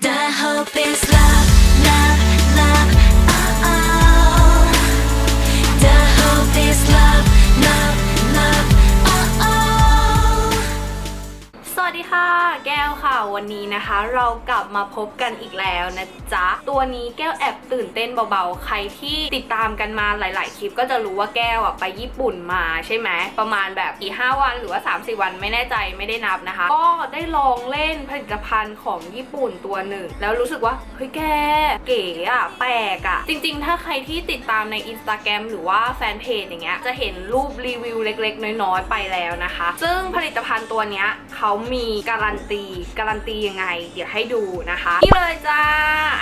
The hope is love, ดีค่ะ แก้วค่ะวันนี้นะคะ เรากลับมาพบกันอีกแล้วนะจ๊ะ ตัวนี้แก้วแอบตื่นเต้นเบาๆ ใครที่ติดตามกันมาหลาย ๆ คลิปก็จะรู้ว่าแก้วอะไปญี่ปุ่นมาใช่ไหมประมาณแบบอีห้าวันหรือว่า3-4วันไม่แน่ใจไม่ได้นับนะคะ ก็ได้ลองเล่นผลิตภัณฑ์ของญี่ปุ่นตัวหนึ่ง แล้วรู้สึกว่าเฮ้ยแกเก๋อะแปลกอะจริง ๆ ถ้าใครที่ติดตามใน Instagram หรือว่าแฟนเพจอย่างเงี้ยจะเห็นรูปรีวิวเล็ก ๆ น้อย ๆ ไปแล้วนะคะ ซึ่งผลิตภัณฑ์ตัวเนี้ยเขามีการันตีการันตียังไง เดี๋ยวให้ดูนะคะ นี่เลยจ้า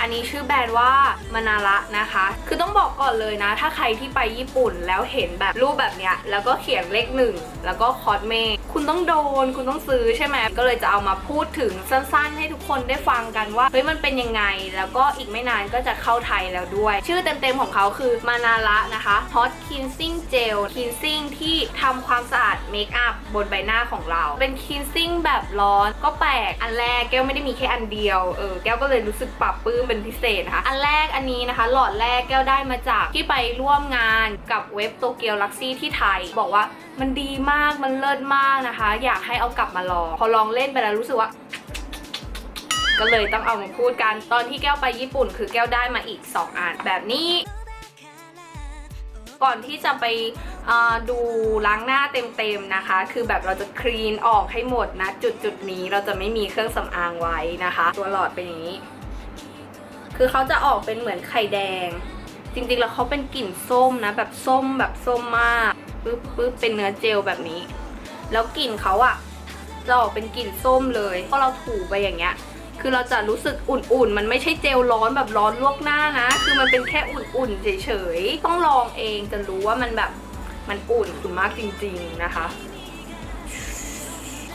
อันนี้ชื่อแบรนด์ว่ามานาระนะคะ คือต้องบอกก่อนเลยนะ ถ้าใครที่ไปญี่ปุ่นแล้วเห็นแบบรูปแบบเนี้ยแล้วก็เขียนเลขหนึ่งแล้วก็คอสเม คุณต้องโดน คุณต้องซื้อใช่ไหมก็เลยจะเอามาพูดถึงสั้นๆ ให้ทุกคนได้ฟังกันว่าเฮ้ยมันเป็นยังไง แล้วก็อีกไม่นานก็จะเข้าไทยแล้วด้วย ชื่อเต็มๆของเขาคือมานาระนะคะ Hot Cleansing Gel Cleansing ที่ทำความสะอาดเมคอัพบนใบหน้าของเรา เป็น cleansing แบบร้อนก็แปลกอันแรกแก้วไม่ได้มีแค่อันเดียวเออแก้วก็เลยรู้สึกปรับปลื้มเป็นพิเศษนะคะอันแรกอันนี้นะคะ หลอดแรกแก้วได้มาจากที่ไปร่วมงานกับเว็บโตเกียวลักซี่ที่ไทย บอกว่า มันดีมากมันเลิศมากนะคะ อยากให้เอากลับมาลอง พอลองเล่นไปแล้วรู้สึกว่า ก็เลยต้องเอามาพูดกันตอนที่แก้วไปญี่ปุ่น คือแก้วได้มาอีก 2อันแบบนี้ ก่อนที่จะไปดูล้างหน้าเต็มๆนะคะ คือแบบเราจะคลีนออกให้หมดนะ จุดจุดๆนี้เราจะไม่มีเครื่องสำอางไว้นะคะ ตัวหลอดเป็นอย่างนี้ คือเขาจะออกเป็นเหมือนไข่แดง จริงๆแล้วเขาเป็นกลิ่นส้มนะ แบบส้มแบบส้มมาก ปึ๊บปึ๊บเป็นเนื้อเจลแบบนี้ แล้วกลิ่นเขาอะจะออกเป็นกลิ่นส้มเลยพอเราถูไปอย่างเงี้ย คือเราจะรู้สึกอุ่นๆ มันไม่ใช่เจลร้อนแบบร้อนลวกหน้านะ คือมันเป็นแค่อุ่นๆเฉยๆ ต้องลองเองจะรู้ว่ามันแบบมันอุ่นอุ่นมากจริง ๆนะคะ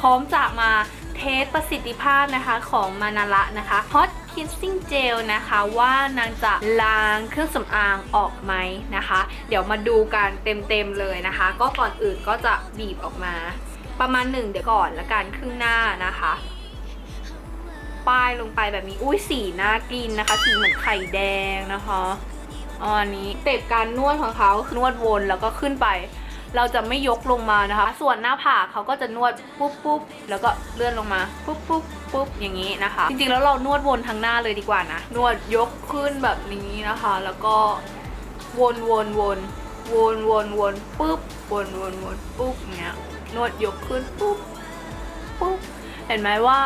พร้อมจะมา เทสประสิทธิภาพนะคะของมานาระนะคะ Hot Kissing Gel นะคะว่านางจะล้างเครื่องสำอางออกไหมนะคะ เดี๋ยวมาดูกันเต็มๆเลยนะคะ ก็ก่อนอื่นก็จะบีบออกมา ประมาณหนึ่งเดี๋ยวก่อนละกันครึ่งหน้านะคะป้ายลงไปแบบนี้ อุ้ยสีน่ากินนะคะ สีเหมือนไข่แดงนะคะอันนี้เต็บการนวดของเขาคือนวดวนแล้วก็ขึ้นไป เราจะไม่ยกลงมานะคะ ส่วนหน้าผากเขาก็จะนวดปุ๊บปุ๊บแล้วก็เลื่อนลงมาปุ๊บปุ๊บปุ๊บอย่างนี้นะคะ จริงๆแล้วเรานวดวนทั้งหน้าเลยดีกว่านะ นวดยกขึ้นแบบนี้นะคะ แล้วก็วนวนวนวนวนวนปุ๊บวนวนวนปุ๊บอย่างเงี้ยนวดยกขึ้นปุ๊บปุ๊บเห็นไหมว่า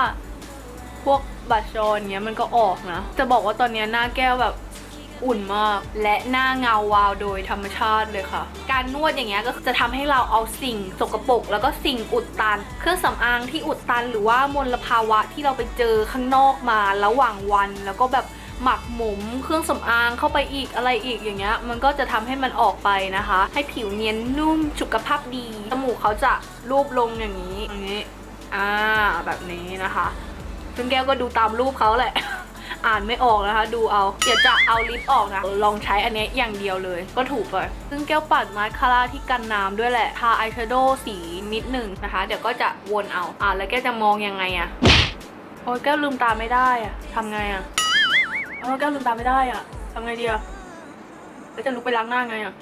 พวกบัตรจรเงี้ยมันก็ออกนะ จะบอกว่าตอนเนี้ยหน้าแก้วแบบ อุ่นมาก และหน้าเงาวาวโดยธรรมชาติเลยค่ะ การนวดอย่างเงี้ยก็จะทำให้เราเอาสิ่งสกปรกแล้วก็สิ่งอุดตัน เครื่องสำอางที่อุดตัน หรือว่ามลภาวะที่เราไปเจอข้างนอกมาระหว่างวัน แล้วก็แบบหมักหมมเครื่องสำอางเข้าไปอีกอะไรอีกอย่างเงี้ย มันก็จะทำให้มันออกไปนะคะ ให้ผิวเนียนนุ่มสุขภาพดีจมูกเขาจะรูปลงอย่างนี้อย่างนี้อ่าแบบนี้นะคะซึ่งแก้วก็ดูตามรูปเขาแหละ อ่านไม่ออกนะคะ ดูเอาเดี๋ยวจะเอาลิปออกนะลองใช้อันนี้อย่างเดียวเลย ก็ถูกเลยซึ่งแก้วปัดมาสคาร่าที่กันน้ำด้วยแหละทาอายแชโดว์สีนิดหนึ่งนะคะ เดี๋ยวก็จะวนเอาอ่าแล้วแก้วจะมองยังไงอะโอ้ยแก้วลืมตาไม่ได้อะทำไงอะโอ้ยแก้วลืมตาไม่ได้อะทำไงดีอะแล้วจะลุกไปล้างหน้าไงอะ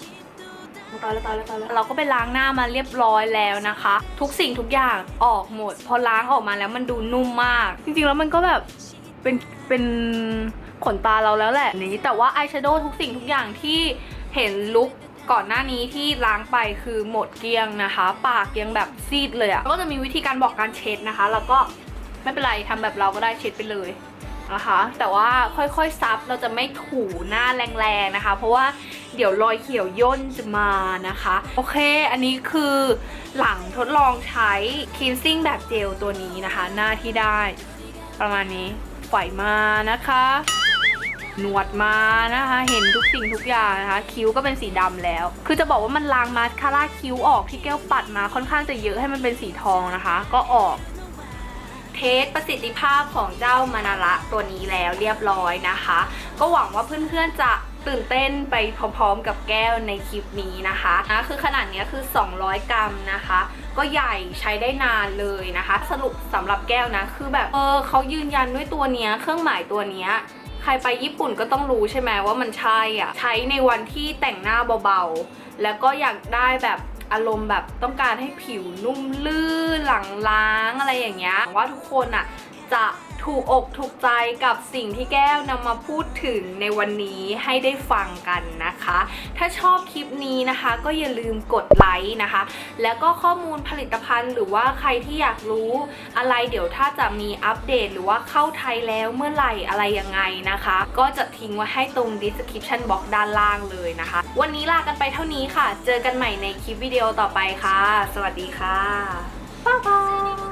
ตายแล้วตายแล้วตายแล้วเราก็ไปล้างหน้ามาเรียบร้อยแล้วนะคะ ทุกสิ่งทุกอย่างออกหมด พอล้างออกมาแล้วมันดูนุ่มมาก จริงๆแล้วมันก็แบบ เป็นเป็นขนตาเราแล้วแหละนี้แต่ว่าอายแชโดว์ทุกสิ่งทุกอย่างที่เห็นลุกก่อนหน้านี้ที่ล้างไปคือหมดเกลี้ยงนะคะ ปากยังแบบซีดเลยอะ่ะก็จะมีวิธีการบอกการเช็ดนะคะ แล้วก็ไม่เป็นไรทำแบบเราก็ได้เช็ดไปเลยนะคะ แต่ว่าค่อยๆซับเราจะไม่ถูหน้าแรงๆนะคะ เพราะว่าเดี๋ยวรอยเขียวย่นจะมานะคะ โอเค อันนี้คือหลังทดลองใช้ cleansing แบบเจลตัวนี้นะคะ หน้าที่ได้ประมาณนี้ ไข่มานะคะ หนวดมานะคะ เห็นทุกสิ่งทุกอย่างนะคะ คิ้วก็เป็นสีดำแล้ว คือจะบอกว่ามันลางมาสคาร่าคิ้วออกที่แก้วปัดมาค่อนข้างจะเยอะให้มันเป็นสีทองนะคะ ก็ออกเทสประสิทธิภาพของเจ้ามานาระตัวนี้แล้วเรียบร้อยนะคะ ก็หวังว่าเพื่อนๆจะ ตื่นเต้นไปพร้อมๆกับแก้วในคลิปนี้นะคะนะคือขนาดนี้คือ 200 กรัมนะคะ ก็ใหญ่ใช้ได้นานเลยนะคะ สรุปสำหรับแก้วนะคือแบบเออเขายืนยันด้วยตัวเนี้ยเครื่องหมายตัวเนี้ยใครไปญี่ปุ่นก็ต้องรู้ใช่ไหมว่ามันใช่อะใช้ในวันที่แต่งหน้าเบาๆ แล้วก็อยากได้แบบอารมณ์แบบต้องการให้ผิวนุ่มลื่นหลังล้างอะไรอย่างเงี้ยหวังว่าทุกคนอะจะ ถูกอกถูกใจกับสิ่งที่แก้วนำมาพูดถึงในวันนี้ให้ได้ฟังกันนะคะ ถ้าชอบคลิปนี้นะคะ ก็อย่าลืมกดไลค์นะคะ แล้วก็ข้อมูลผลิตภัณฑ์หรือว่าใครที่อยากรู้อะไรเดี๋ยวถ้าจะมีอัปเดตหรือว่าเข้าไทยแล้วเมื่อไหร่อะไรยังไงนะคะ ก็จะทิ้งไว้ให้ตรง description box ด้านล่างเลยนะคะ วันนี้ลากันไปเท่านี้ค่ะ เจอกันใหม่ในคลิปวิดีโอต่อไปค่ะ สวัสดีค่ะบ๊ายบาย